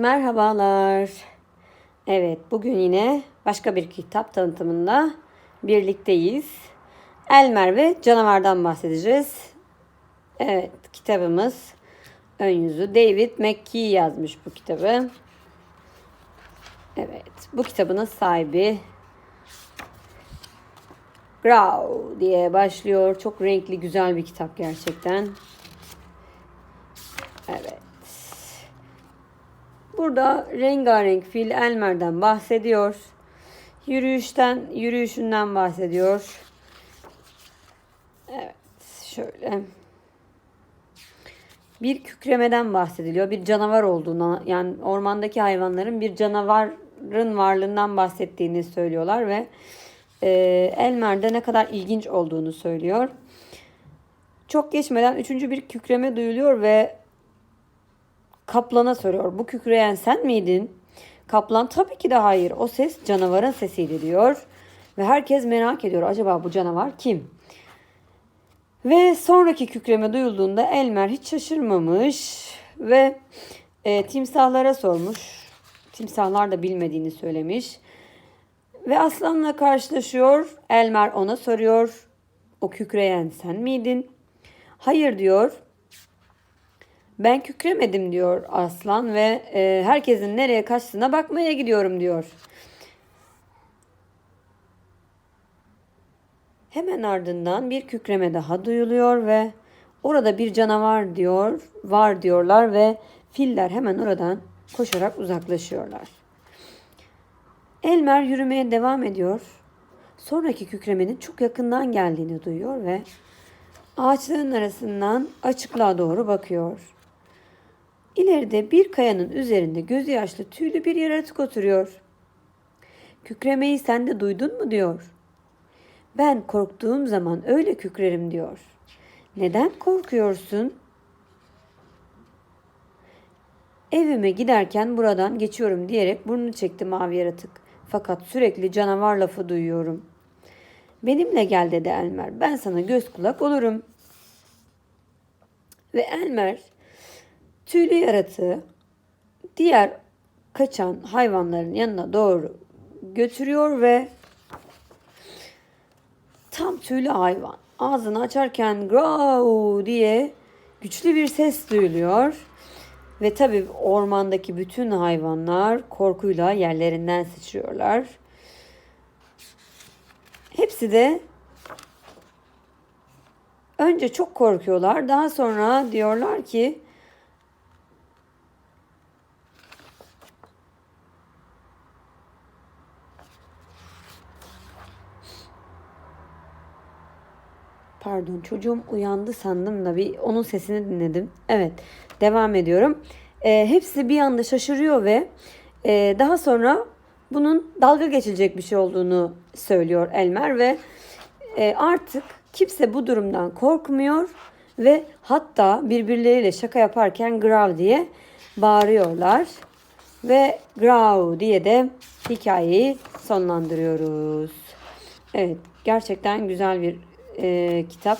Merhabalar. Evet, bugün yine başka bir kitap tanıtımında birlikteyiz. Elmer ve canavardan bahsedeceğiz. Evet, kitabımız ön yüzü. David McKee yazmış bu kitabı. Evet, bu kitabın sahibi Grau diye başlıyor. Çok renkli, güzel bir kitap gerçekten. Evet. Burada rengarenk fil Elmer'den bahsediyor. Yürüyüşten, yürüyüşünden bahsediyor. Evet, şöyle. Bir kükremeden bahsediliyor. Bir canavar olduğuna, yani ormandaki hayvanların bir canavarın varlığından bahsettiğini söylüyorlar ve e, Elmer'de ne kadar ilginç olduğunu söylüyor. Çok geçmeden üçüncü bir kükreme duyuluyor ve Kaplan'a soruyor. Bu kükreyen sen miydin? Kaplan tabii ki de hayır. O ses canavarın sesiydi diyor. Ve herkes merak ediyor. Acaba bu canavar kim? Ve sonraki kükreme duyulduğunda Elmer hiç şaşırmamış ve e, timsahlara sormuş. Timsahlar da bilmediğini söylemiş. Ve aslanla karşılaşıyor. Elmer ona soruyor. O kükreyen sen miydin? Hayır diyor. Ben kükremedim diyor aslan ve e, herkesin nereye kaçtığına bakmaya gidiyorum diyor. Hemen ardından bir kükreme daha duyuluyor ve orada bir canavar diyor, var diyorlar ve filler hemen oradan koşarak uzaklaşıyorlar. Elmer yürümeye devam ediyor. Sonraki kükremenin çok yakından geldiğini duyuyor ve ağaçların arasından açıklığa doğru bakıyor. İleride bir kayanın üzerinde gözü yaşlı tüylü bir yaratık oturuyor. Kükremeyi sen de duydun mu diyor. Ben korktuğum zaman öyle kükrerim diyor. Neden korkuyorsun? Evime giderken buradan geçiyorum diyerek burnunu çekti mavi yaratık. Fakat sürekli canavar lafı duyuyorum. Benimle gel dedi Elmer. Ben sana göz kulak olurum. Ve Elmer tüylü yaratığı diğer kaçan hayvanların yanına doğru götürüyor ve tam tüylü hayvan ağzını açarken grow diye güçlü bir ses duyuluyor. Ve tabi ormandaki bütün hayvanlar korkuyla yerlerinden sıçrıyorlar. Hepsi de önce çok korkuyorlar. Daha sonra diyorlar ki Pardon çocuğum uyandı sandım da bir onun sesini dinledim. Evet devam ediyorum. E, hepsi bir anda şaşırıyor ve e, daha sonra bunun dalga geçilecek bir şey olduğunu söylüyor Elmer ve e, artık kimse bu durumdan korkmuyor ve hatta birbirleriyle şaka yaparken Grav diye bağırıyorlar ve Grav diye de hikayeyi sonlandırıyoruz. Evet gerçekten güzel bir e, kitap.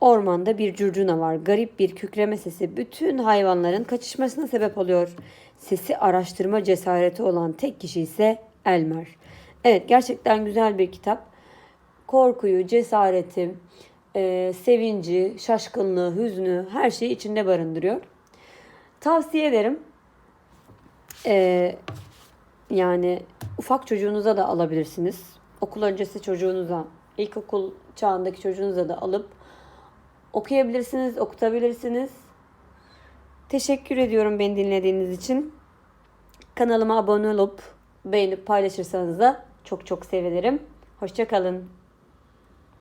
Ormanda bir curcuna var. Garip bir kükreme sesi bütün hayvanların kaçışmasına sebep oluyor. Sesi araştırma cesareti olan tek kişi ise Elmer. Evet gerçekten güzel bir kitap. Korkuyu, cesareti, e, sevinci, şaşkınlığı, hüznü her şeyi içinde barındırıyor. Tavsiye ederim. E, yani ufak çocuğunuza da alabilirsiniz. Okul öncesi çocuğunuza, ilkokul çağındaki çocuğunuza da alıp okuyabilirsiniz, okutabilirsiniz. Teşekkür ediyorum beni dinlediğiniz için. Kanalıma abone olup beğenip paylaşırsanız da çok çok sevinirim. Hoşçakalın.